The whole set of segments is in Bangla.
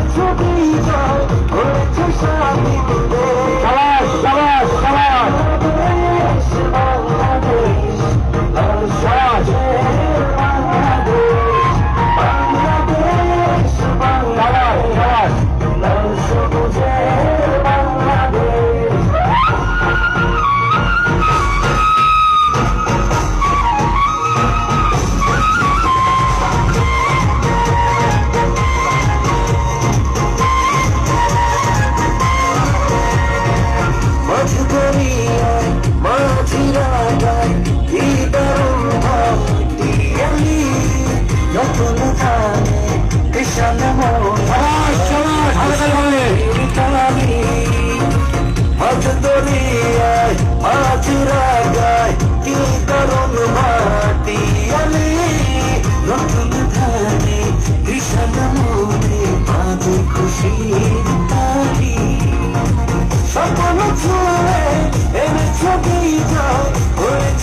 Should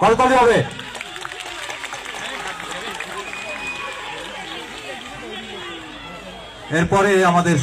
করতালি হবে। এরপরে আমাদের